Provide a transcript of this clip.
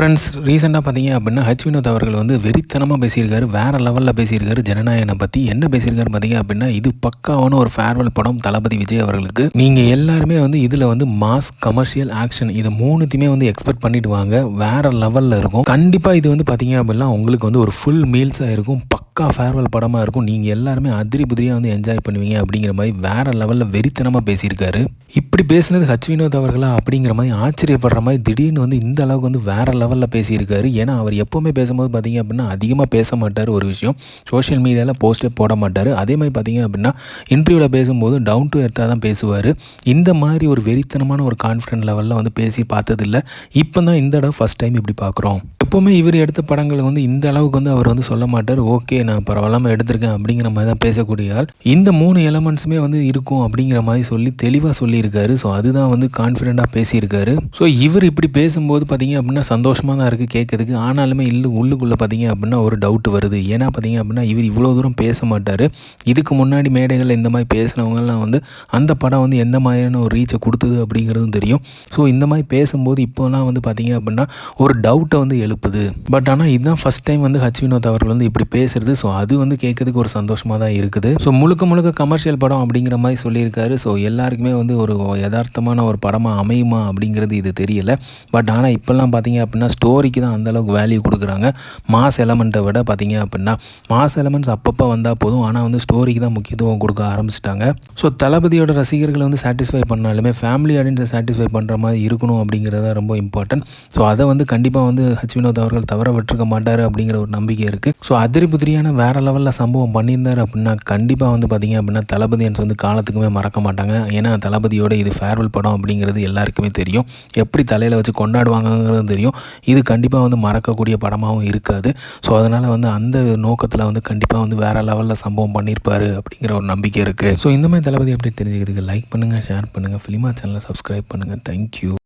Friends ரீசெண்டாக பார்த்தீங்க அப்படின்னா ஹச் வினோத் அவர்கள் வந்து வெறித்தனமாக பேசியிருக்காரு. வேறு லெவலில் பேசியிருக்காரு. ஜனநாயகனை பற்றி என்ன பேசியிருக்காரு பார்த்தீங்க அப்படின்னா இது பக்காவான ஒரு ஃபேர்வெல் படம் தளபதி விஜய் அவர்களுக்கு. நீங்கள் எல்லாருமே வந்து இதில் வந்து மாஸ் கமர்ஷியல் ஆக்ஷன் இது மூணுத்தையுமே வந்து எக்ஸ்பெக்ட் பண்ணிட்டு வாங்க. வேறு லெவலில் இருக்கும். கண்டிப்பாக இது வந்து பார்த்தீங்க அப்படின்னா உங்களுக்கு வந்து ஒரு ஃபுல் மீல்ஸாக இருக்கும். பக்கா ஃபேர்வெல் படமாக இருக்கும். நீங்கள் எல்லாருமே அதிரி புதிரியாக வந்து என்ஜாய் பண்ணுவீங்க அப்படிங்கிற மாதிரி வேறு லெவலில் வெறித்தனமாக பேசியிருக்காரு. இப்படி பேசுனது ஹச் வினோத் அவர்களா அப்படிங்கிற மாதிரி ஆச்சரியப்படுற மாதிரி திடீர்னு வந்து இந்த அளவுக்கு வந்து வேறு லெவலில் பேசியிருக்காரு. ஏன்னா அவர் எப்போவுமே பேசும்போது பார்த்தீங்க அப்படின்னா அதிகமாக பேச மாட்டார் ஒரு விஷயம். சோஷியல் மீடியாவில் போஸ்ட்டே போட மாட்டார். அதே மாதிரி பார்த்தீங்க அப்படின்னா இன்டர்வியூவில் பேசும்போது டவுன் டு எர்த்தாக தான் பேசுவார். இந்த மாதிரி ஒரு வெறித்தனமான ஒரு கான்ஃபிடென்ட் லெவலில் வந்து பேசி பார்த்ததில்ல. இப்போ தான் இந்த இடம் ஃபஸ்ட் டைம் இப்படி பார்க்குறோம் எப்போவுமே இவர் எடுத்த படங்களை வந்து இந்த அளவுக்கு வந்து அவர் வந்து சொல்ல மாட்டார். ஓகே நான் பரவாயில்லாமல் எடுத்திருக்கேன் அப்படிங்கிற மாதிரி தான் பேசக்கூடிய ஆள். இந்த மூணு எலமெண்ட்ஸுமே வந்து இருக்கும் அப்படிங்கிற மாதிரி சொல்லி தெளிவாக சொல்லியிருக்காரு. ஸோ அதுதான் வந்து கான்ஃபிடெண்ட்டாக பேசியிருக்காரு. ஸோ இவர் இப்படி பேசும்போது பார்த்தீங்க அப்படின்னா சந்தோஷமாக தான் இருக்குது கேட்கறதுக்கு. ஆனாலுமே இல்லை உள்ளுக்குள்ளே பார்த்தீங்க அப்படின்னா ஒரு டவுட் வருது. ஏன்னா பார்த்தீங்க அப்படின்னா இவர் இவ்வளோ தூரம் பேச மாட்டார். இதுக்கு முன்னாடி மேடைகளில் இந்த மாதிரி பேசினவங்கலாம் வந்து அந்த படம் வந்து எந்த மாதிரியான ஒரு ரீச்சை கொடுத்தது அப்படிங்கிறதும் தெரியும். ஸோ இந்த மாதிரி பேசும்போது இப்போலாம் வந்து பார்த்தீங்க அப்படின்னா ஒரு டவுட்டை வந்து எழுப்புது. பட் ஆனால் இதுதான் ஃபஸ்ட் டைம் வந்து ஹச் வினோத் அவர்கள் வந்து இப்படி பேசுறது. ஸோ அது வந்து கேட்கறதுக்கு ஒரு சந்தோஷமாக தான் இருக்குது. ஸோ முழுக்க முழுக்க கமர்ஷியல் படம் அப்படிங்கிற மாதிரி சொல்லியிருக்காரு. ஸோ எல்லாருக்குமே வந்து ஒரு யதார்த்தமான ஒரு படமாக அமையுமா அப்படிங்கிறது இது தெரியல. பட் ஆனால் இப்போல்லாம் பார்த்தீங்க அப்படின்னா ஸ்டோரிக்கு தான் அந்தளவுக்கு வேல்யூ கொடுக்குறாங்க. மாஸ் எலமெண்ட்டை விட பார்த்தீங்க அப்படின்னா மாஸ் எலமெண்ட்ஸ் அப்பப்போ வந்தால் போதும். ஆனால் வந்து ஸ்டோரிக்கு தான் முக்கியத்துவம் கொடுக்க ஆரம்பிச்சிட்டாங்க. ஸோ தளபதியோட ரசிகர்களை வந்து சாட்டிஸ்ஃபை பண்ணாலுமே ஃபேமிலி ஆடியன்ஸை சாட்டிஸ்ஃபை பண்ணுற மாதிரி இருக்கணும் அப்படிங்கிறது தான் ரொம்ப இம்பார்ட்டன்ட் ஸோ அதை வந்து கண்டிப்பாக வந்து ஹச் வினோத் அவர்கள் தவற விட்டுருக்க மாட்டார் அப்படிங்கிற ஒரு நம்பிக்கை இருக்குது ஸோ அதிரி மாதிரியான வேறு லெவலில் சம்பவம் பண்ணியிருந்தார் அப்படின்னா கண்டிப்பாக வந்து பார்த்தீங்க அப்படின்னா தளபதி என்று வந்து காலத்துக்குமே மறக்க மாட்டாங்க. ஏன்னா தளபதியோட இது ஃபேர்வெல் படம் அப்படிங்கிறது எல்லாருக்குமே தெரியும். எப்படி தலையில் வச்சு கொண்டாடுவாங்கங்கிறது தெரியும். இது கண்டிப்பாக வந்து மறக்கக்கூடிய படமாகவும் இருக்காது. ஸோ அதனால் வந்து அந்த நோக்கத்தில் வந்து கண்டிப்பாக வந்து வேறு லெவலில் சம்பவம் பண்ணியிருப்பார் அப்படிங்கிற ஒரு நம்பிக்கை இருக்குது ஸோ இந்த மாதிரி தளபதி எப்படி தெரிஞ்சுக்கிறதுக்கு லைக் பண்ணுங்கள் ஷேர் பண்ணுங்கள் ஃபிலிமா சேனலை சப்ஸ்கிரைப் பண்ணுங்கள் தேங்க்யூ